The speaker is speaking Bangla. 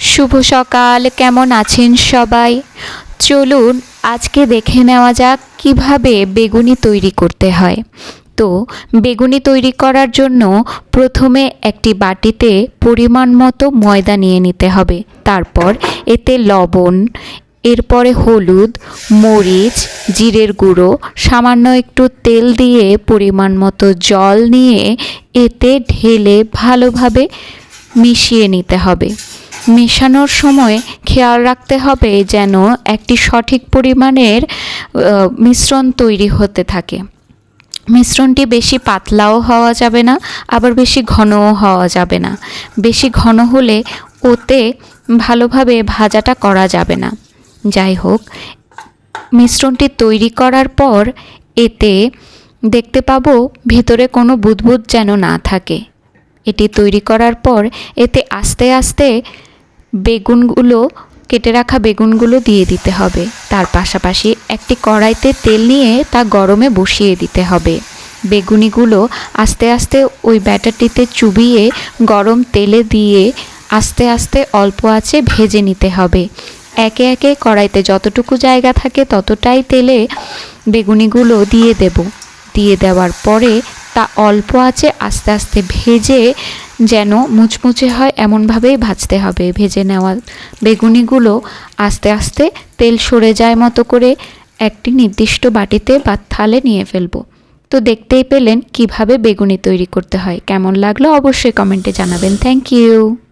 শুভ সকাল, কেমন আছেন সবাই? চলুন আজকে দেখে নেওয়া যাক কীভাবে বেগুনি তৈরি করতে হয়। তো, বেগুনি তৈরি করার জন্য প্রথমে একটি বাটিতে পরিমাণ মতো ময়দা নিয়ে নিতে হবে। তারপর এতে লবণ, এরপরে হলুদ, মরিচ, জিরের গুঁড়ো, সামান্য একটু তেল দিয়ে পরিমাণ মতো জল নিয়ে এতে ঢেলে ভালোভাবে মিশিয়ে নিতে হবে। মেশানোর সময় খেয়াল রাখতে হবে যেন একটি সঠিক পরিমাণের মিশ্রণ তৈরি হতে থাকে। মিশ্রণটি বেশি পাতলাও হওয়া যাবে না, আবার বেশি ঘনও হওয়া যাবে না। বেশি ঘন হলে ওতে ভালোভাবে ভাজাটা করা যাবে না। যাই হোক, মিশ্রণটি তৈরি করার পর এতে দেখতে পাবো ভিতরে কোনো বুদবুদ যেন না থাকে। এটি তৈরি করার পর এতে আস্তে আস্তে বেগুনগুলো, কেটে রাখা বেগুনগুলো দিয়ে দিতে হবে। তার পাশাপাশি একটি কড়াইতে তেল নিয়ে তা গরমে বসিয়ে দিতে হবে। বেগুনিগুলো আস্তে আস্তে ওই ব্যাটারটিতে চুবিয়ে গরম তেলে দিয়ে আস্তে আস্তে অল্প আঁচে ভেজে নিতে হবে। একে একে কড়াইতে যতটুকু জায়গা থাকে ততটাই তেলে বেগুনিগুলো দিয়ে দেব। দিয়ে দেওয়ার পরে তা অল্প আছে, আস্তে আস্তে ভেজে যেন মুচমুচে হয়, এমনভাবেই ভাজতে হবে। ভেজে নেওয়া বেগুনিগুলো আস্তে আস্তে তেল সরে যায় মতো করে একটি নির্দিষ্ট বাটিতে বা থালে নিয়ে ফেলব। তো দেখতেই পেলেন কীভাবে বেগুনি তৈরি করতে হয়। কেমন লাগল অবশ্যই কমেন্টে জানাবেন। Thank you.